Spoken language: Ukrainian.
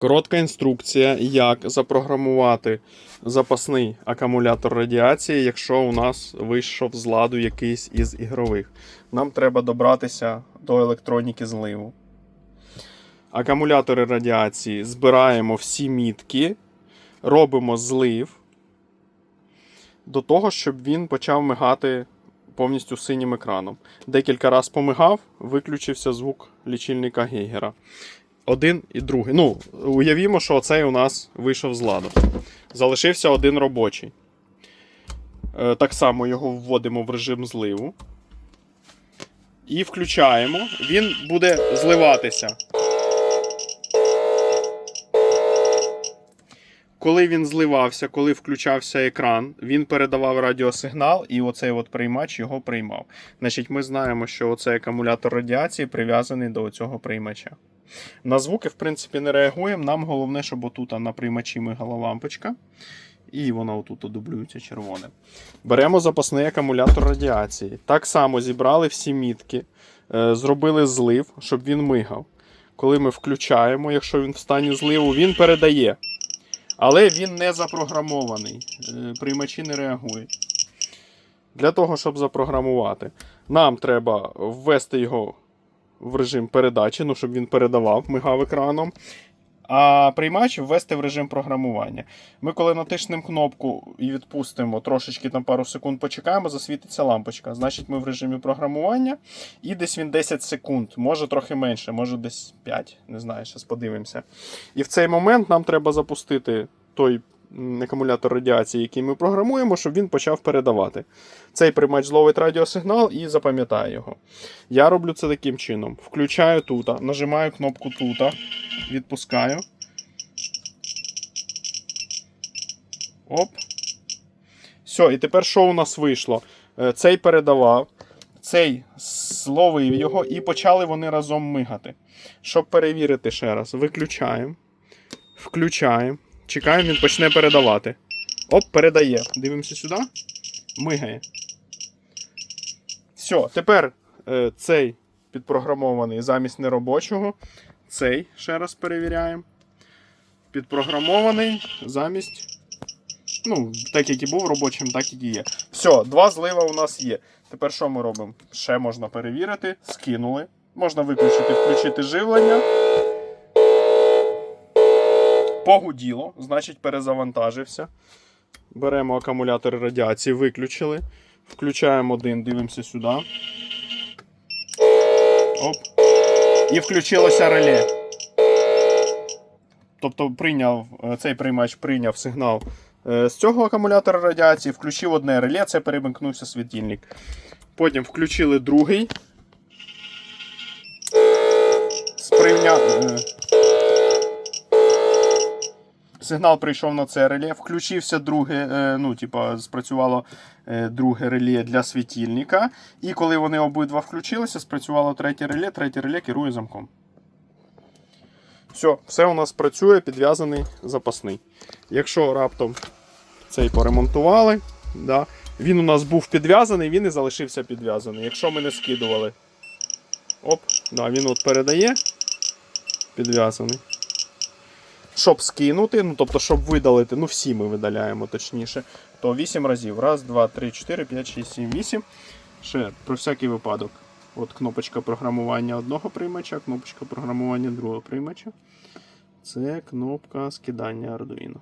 Коротка інструкція, як запрограмувати запасний акумулятор радіації, якщо у нас вийшов з ладу якийсь із ігрових. Нам треба добратися до електроніки зливу. Акумулятори радіації збираємо всі мітки, робимо злив до того, щоб він почав мигати повністю синім екраном. Декілька разів помигав, виключився звук лічильника Гейгера один і другий. Ну, уявімо, що цей у нас вийшов з ладу. Залишився один робочий. Е, Так само його вводимо в режим зливу. І включаємо. Він буде зливатися. Коли він зливався, коли включався екран, він передавав радіосигнал, і оцей от приймач його приймав. Значить, ми знаємо, що оцей акумулятор радіації прив'язаний до цього приймача. На звуки, в принципі, не реагуємо. Нам головне, щоб отут на приймачі мигала лампочка. І вона отут дублюється червоним. Беремо запасний акумулятор радіації. Так само зібрали всі мітки, е, зробили злив, щоб він мигав. Коли ми включаємо, якщо він в стані зливу, він передає. Але він не запрограмований. Е, Приймачі не реагують. Для того, щоб запрограмувати, нам треба ввести його в режим передачі, ну, щоб він передавав, мигав екраном. А приймач ввести в режим програмування. Ми, коли натиснемо кнопку і відпустимо трошечки там пару секунд, почекаємо, засвітиться лампочка. Значить, ми в режимі програмування, і десь він 10 секунд, може трохи менше, може десь 5, не знаю, зараз подивимося. І в цей момент нам треба запустити той акумулятор радіації, який ми програмуємо, щоб він почав передавати. Цей приймач зловить радіосигнал і запам'ятає його. Я роблю це таким чином: включаю тут, нажимаю кнопку тут, відпускаю. Оп. Все, і тепер що у нас вийшло? Е, Цей передавав, цей зловив його, і почали вони разом мигати. Щоб перевірити ще раз, виключаємо, включаємо, чекаємо, він почне передавати. Оп, передає. Дивимося сюди. Мигає. Все, тепер е, цей підпрограмований замість неробочого. Цей ще раз перевіряємо. Підпрограмований замість. Ну, так як і був робочим, так і є. Все, два злива у нас є. Тепер що ми робимо? Ще можна перевірити. Скинули. Можна виключити, включити живлення. Погуділо, значить перезавантажився. Беремо акумулятор радіації, виключили. Включаємо один, дивимося сюди. Оп. І включилося реле. Тобто прийняв, е, цей приймач прийняв сигнал е, з цього акумулятора радіації, включив одне реле, це перемкнувся світильник. Потім включили другий. Сигнал прийшов на це реле, включився друге, е, ну, типа, спрацювало е, друге реле для світильника. І коли вони обидва включилися, спрацювало третє реле, третє реле керує замком. Все, все у нас працює, підв'язаний запасний. Якщо раптом цей поремонтували, да, він у нас був підв'язаний, він і залишився підв'язаний. Якщо ми не скидували, оп, да, він от передає, підв'язаний. Щоб скинути, ну тобто, щоб видалити, ну всі ми видаляємо точніше, то 8 разів. Раз, два, три, 4, 5, 6, 7, 8. Ще про всякий випадок. От кнопочка програмування одного приймача, кнопочка програмування другого приймача. Це кнопка скидання Arduino.